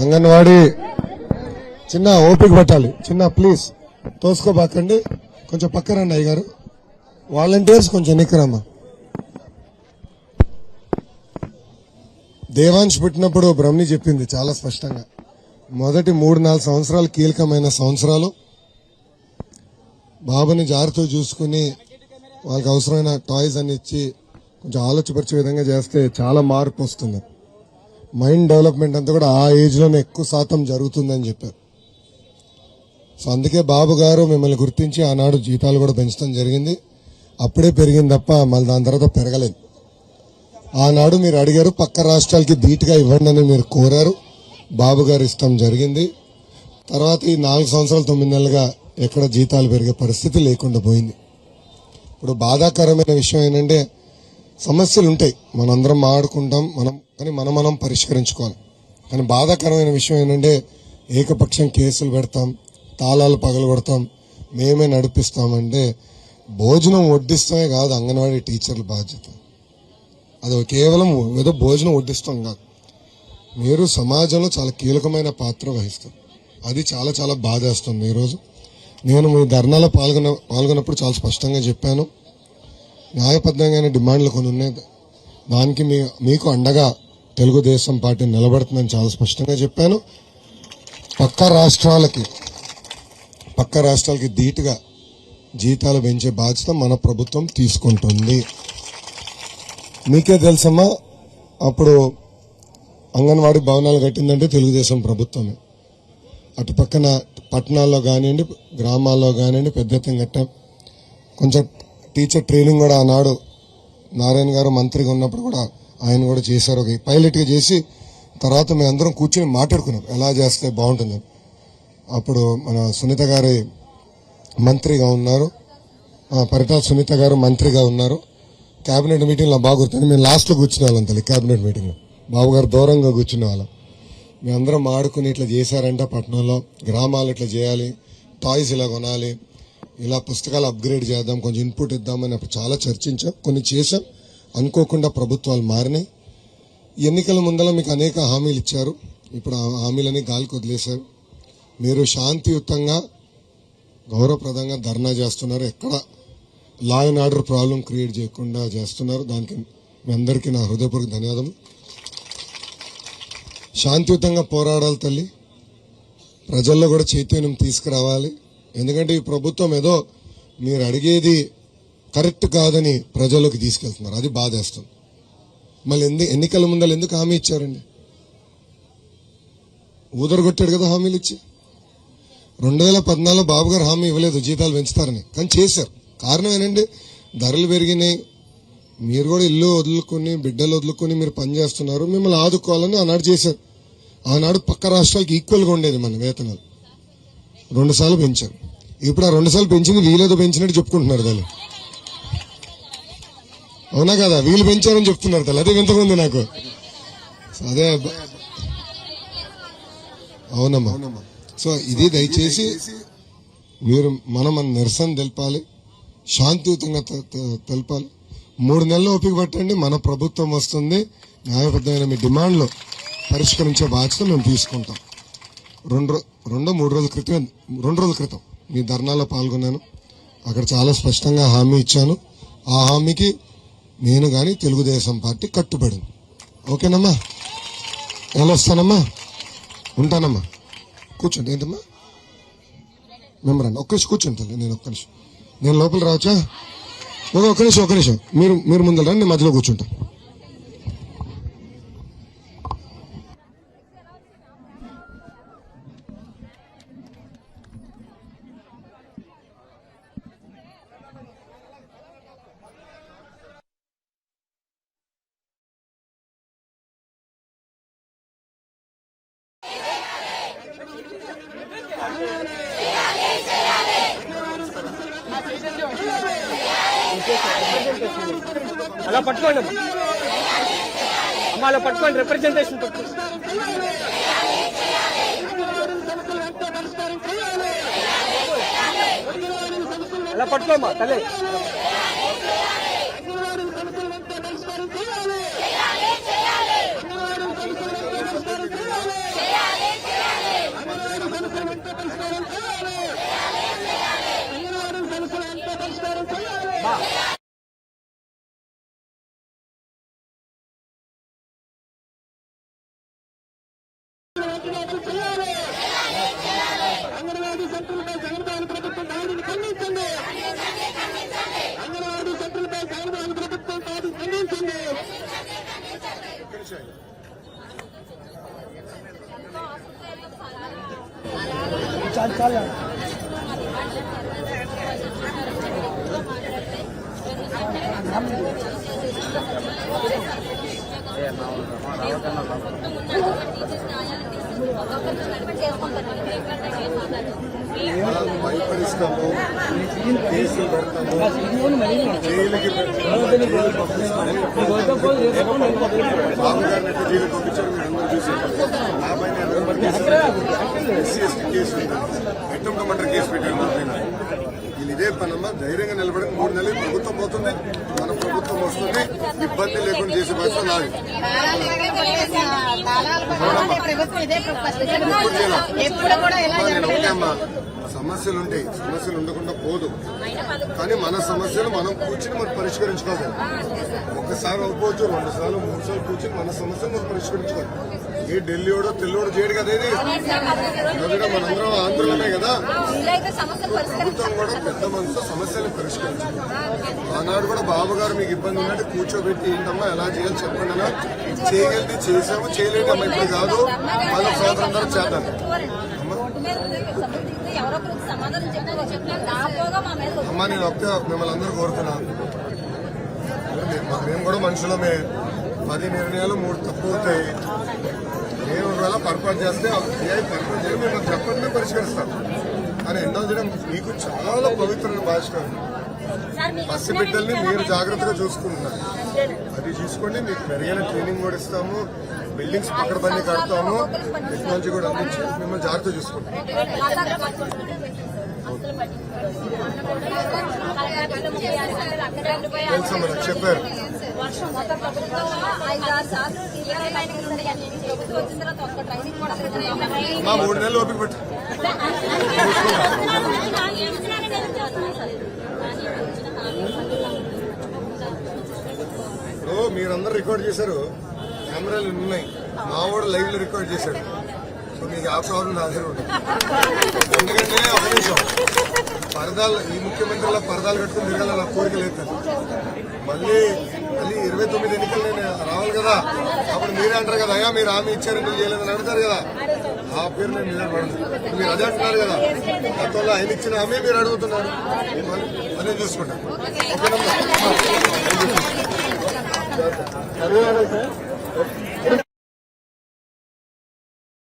అంగన్వాడీ చిన్న ఓపిక పట్టాలి. చిన్న ప్లీజ్ తోసుకోబాకండి. కొంచెం పక్కరండి రండి అయ్యగారు. వాలంటీర్స్ కొంచెం నిక్కరమ్మా దేవాంశ్ పుట్టినప్పుడు బ్రహ్మి చెప్పింది చాలా స్పష్టంగా. మొదటి మూడు నాలుగు సంవత్సరాలు కీలకమైన సంవత్సరాలు. బాబుని జారుతూ చూసుకుని వాళ్ళకి అవసరమైన టాయ్స్ అని ఇచ్చి కొంచెం ఆలోచపరిచే విధంగా చేస్తే చాలా మార్పు వస్తుంది. మైండ్ డెవలప్మెంట్ అంతా కూడా ఆ ఏజ్లోనే ఎక్కువ శాతం జరుగుతుందని చెప్పారు. సో అందుకే బాబు గారు మిమ్మల్ని గుర్తించి ఆనాడు జీతాలు కూడా పెంచడం జరిగింది. అప్పుడే పెరిగింది తప్ప మళ్ళీ దాని తర్వాత పెరగలేదు. ఆనాడు మీరు అడిగారు పక్క రాష్ట్రాలకి ధీటుగా ఇవ్వండి అని మీరు కోరారు. బాబు గారు ఇష్టం జరిగింది. తర్వాత ఈ నాలుగు సంవత్సరాలు తొమ్మిది నెలలుగా ఎక్కడ జీతాలు పెరిగే పరిస్థితి లేకుండా పోయింది. ఇప్పుడు బాధాకరమైన విషయం ఏంటంటే సమస్యలు ఉంటాయి మనందరం ఆడుకుంటాం మనం కానీ మనం మనం పరిష్కరించుకోవాలి. కానీ బాధాకరమైన విషయం ఏంటంటే ఏకపక్షం కేసులు పెడతాం తాళాలు పగలగొడతాం మేమే నడిపిస్తామంటే భోజనం వడ్డిస్తామే కాదు అంగన్వాడీ టీచర్ల బాధ్యత. అది కేవలం ఏదో భోజనం వడ్డిస్తాం కాదు. మీరు సమాజంలో చాలా కీలకమైన పాత్ర వహిస్తారు. అది చాలా చాలా బాధేస్తుంది ఈరోజు. నేను మీ ధర్నాలో పాల్గొన పాల్గొన్నప్పుడు చాలా స్పష్టంగా చెప్పాను. న్యాయబద్ధమైన డిమాండ్లు కొన్ని ఉన్నాయి. దానికి మీ మీకు అండగా తెలుగుదేశం పార్టీ నిలబడుతుందని చాలా స్పష్టంగా చెప్పాను. పక్క రాష్ట్రాలకి పక్క రాష్ట్రాలకి ధీటుగా జీతాలు పెంచే బాధ్యత మన ప్రభుత్వం తీసుకుంటుంది. మీకే తెలుసమ్మా అప్పుడు అంగన్వాడీ భవనాలు కట్టిందంటే తెలుగుదేశం ప్రభుత్వమే. అటు పక్కన పట్టణాల్లో కానివ్వండి గ్రామాల్లో కానివ్వండి పెద్ద ఎత్తున కట్టాం. కొంచెం టీచర్ ట్రైనింగ్ కూడా ఆనాడు నారాయణ గారు మంత్రిగా ఉన్నప్పుడు కూడా ఆయన కూడా చేశారు. ఒక పైలట్గా చేసి తర్వాత మేము అందరం కూర్చొని మాట్లాడుకున్నాం. ఎలా చేస్తే బాగుంటుందని అప్పుడు మన సునీత గారి మంత్రిగా ఉన్నారు. పరిటాల సునీత గారు మంత్రిగా ఉన్నారు. కేబినెట్ మీటింగ్లో బాగా గుర్తుంది. మేము లాస్ట్లో కూర్చునే వాళ్ళం తల్లి కేబినెట్ మీటింగ్లో. బాబు గారు దూరంగా కూర్చునే వాళ్ళం. మేమందరం ఆడుకుని ఇట్లా చేశారంట పట్టణంలో గ్రామాలు ఇట్లా చేయాలి. టాయ్స్ ఇలా కొనాలి. ఇలా పుస్తకాలు అప్గ్రేడ్ చేద్దాం కొంచెం ఇన్పుట్ ఇద్దామని చాలా చర్చించాం కొన్ని చేశాం. అనుకోకుండా ప్రభుత్వాలు మారినాయి. ఎన్నికల ముందల మీకు అనేక హామీలు ఇచ్చారు. ఇప్పుడు ఆ హామీలని గాలికి వదిలేశారు. మీరు శాంతియుతంగా గౌరవప్రదంగా ధర్నా చేస్తున్నారు. ఎక్కడ law and order problem create చేయకుండా చేస్తున్నారు. దానికి మీ అందరికీ నా హృదయపూర్వక ధన్యవాదం శాంతియుతంగా పోరాడాలి తల్లి. ప్రజల్లో కూడా చైతన్యం తీసుకురావాలి. ఎందుకంటే ఈ ప్రభుత్వం ఏదో మీరు అడిగేది కరెక్ట్ కాదని ప్రజల్లోకి తీసుకెళ్తున్నారు. అది బాధేస్తుంది మళ్ళీ ఎందు ఎన్నికల ముందర ఎందుకు హామీ ఇచ్చారండి? ఊదరగొట్టాడు కదా హామీలు ఇచ్చి రెండు వేల పద్నాలుగులో బాబు గారు హామీ ఇవ్వలేదు జీతాలు పెంచుతారని. కానీ చేశారు. కారణం ఏనండి? ధరలు పెరిగినాయి. మీరు కూడా ఇల్లు వదులుకొని బిడ్డలు వదులుకొని మీరు పనిచేస్తున్నారు మిమ్మల్ని ఆదుకోవాలని ఆనాడు చేశారు. ఆనాడు పక్క రాష్ట్రాలకి ఈక్వల్గా ఉండేది మన వేతనాలు. రెండు సార్లు పెంచారు. ఇప్పుడు ఆ రెండు సార్లు పెంచింది వీలేదో పెంచినట్టు చెప్పుకుంటున్నారు దాన్ని అవునా కదా? వీళ్ళు పెంచారని చెప్తున్నారు తల్లి. అదే వింతకుంది నాకు. అదే అవునమ్మా. సో ఇది దయచేసి మీరు మనం మన నిరసన తెలపాలి. శాంతియుతంగా తెలపాలి. మూడు నెలలు ఓపిక పట్టండి. మన ప్రభుత్వం వస్తుంది. న్యాయబద్ధమైన మీ డిమాండ్లు పరిష్కరించే బాధ్యత మేము తీసుకుంటాం. రెండు రెండో మూడు రోజుల క్రితం రెండు రోజుల క్రితం మీ ధర్నాలో పాల్గొన్నాను. అక్కడ చాలా స్పష్టంగా హామీ ఇచ్చాను. ఆ హామీకి నేను కానీ తెలుగుదేశం పార్టీ కట్టుబడింది. ఓకేనమ్మా? ఎలా వస్తానమ్మా? ఉంటానమ్మా. కూర్చోండి. ఏంటమ్మా? మెంబర్ రండి ఒక్క నిమిషం కూర్చుంటాను నేను ఒక్క నిమిషం. నేను లోపల రావచ్చా? ఒక ఒక్క నిమిషం ఒక్క నిమిషం. మీరు మీరు ముందర రండి మధ్యలో కూర్చుంటాను. అలా పట్టుకోండి. అమ్మ అలా పట్టుకోండి. రిప్రజెంటేషన్ పట్టుకోండి అలా పట్టుకోమ్మా తల్లి. అంగన్వాడీ సెంటర్లపై జగన్మోహన్ ప్రభుత్వం దాడిని ఖండించండి అంగన్వాడీ సెంటర్లపై జగన్మోహన్ ప్రభుత్వం భయపడిస్తాము కేసులు పెడతాము జైలుకి పెడతాము జైలు పంపిస్తాము బాబు గారిని ఎట్లా జైలు పంపించారు మీరు అందరూ చూసారు నా పైన ఎవరు case SC ST case attempt murder case పెట్టారు? నా పైన ఇదే పనమ్మా ధైర్యంగా నిలబడి మూడు నెలలు ప్రభుత్వం పోతుంది మన ప్రభుత్వం వస్తుంది ఇబ్బంది లేకుండా చేసే బాధ్యత నాది. ఒకటే అమ్మా. సమస్యలు ఉంటాయి సమస్యలు ఉండకుండా పోదు. కానీ మన సమస్యలు మనం కూర్చుని మనం పరిష్కరించుకోవాలి. ఒకసారి అవ్వచ్చు రెండు సార్లు మూడు సార్లు కూర్చుని మన సమస్యలు మనం పరిష్కరించుకోవాలి. ఏ ఢిల్లీ కూడా తెల్లోడో చేయడు కదా ఇది. ఈరోజున మనందరం ఆంధ్రులమే కదా. ప్రభుత్వం కూడా పెద్ద మనసుతో సమస్యలు పరిష్కరించాలి ఆనాడు కూడా బాబు గారు మీకు ఇబ్బంది ఉన్నట్టు కూర్చోబెట్టి ఏంటమ్మా ఎలా చేయాలి చెప్పండి అలా చేయగలిగితే చేసాము చేయలేదమ్మా ఇప్పుడు కాదు. మన సోదరం చేద్దాం. అమ్మా నేను ఒక్క మిమ్మల్ని అందరూ కోరుతున్నా. మేము- కూడా మనుషులమే. పది నిర్ణయాలు మూడు తప్పు అవుతాయి. నేను ఒకవేళ పొరపాటు చేస్తే ఏ పొరపాటు చేయాలి. మేము చెప్పండి పరిష్కరిస్తాం. కానీ ఎన్నో దినం మీకు చాలా పవిత్రమైన భాష కాదు సార్ మీకు పసి బిడ్డల్ని మీరు జాగ్రత్తగా చూసుకుంటున్నారు. అది చూసుకోండి మీకు మెరుగైన ట్రైనింగ్ కూడా ఇస్తాము. బిల్డింగ్స్ పక్కన పని కడతాము టెక్నాలజీ కూడా అందించి మిమ్మల్ని జాగ్రత్తగా చూసుకుంటాం చెప్పారు. మా మూడు నెలలు ఓపిక పెట్టు ఇప్పుడు మీరందరూ రికార్డ్ చేశారు. కెమెరాలు ఉన్నాయి. మా వాడు లైవ్లో రికార్డ్ చేశాడు. సో మీకు ఆ ప్రాబ్లం నా దగ్గర ఉంటుంది. ఎందుకంటే ఒక నిమిషం. పరదాలు ఈ ముఖ్యమంత్రిల పరదాలు కట్టుకుని తిరగాల నా కోరిక లేదు మళ్ళీ మళ్ళీ ఇరవై తొమ్మిది ఎన్నికలు నేను రావాలి కదా. అప్పుడు మీరే అంటారు కదా అయ్యా మీరు హామీ ఇచ్చారు మీరు చేయలేదని అడుగుతారు కదా. ఆ పేరు నేను నిలబడను మీరు అదే అంటున్నారు కదా. అందువల్ల ఆయన ఇచ్చిన హామీ మీరు అడుగుతున్నారు. అదే చూసుకుంటాను. 잘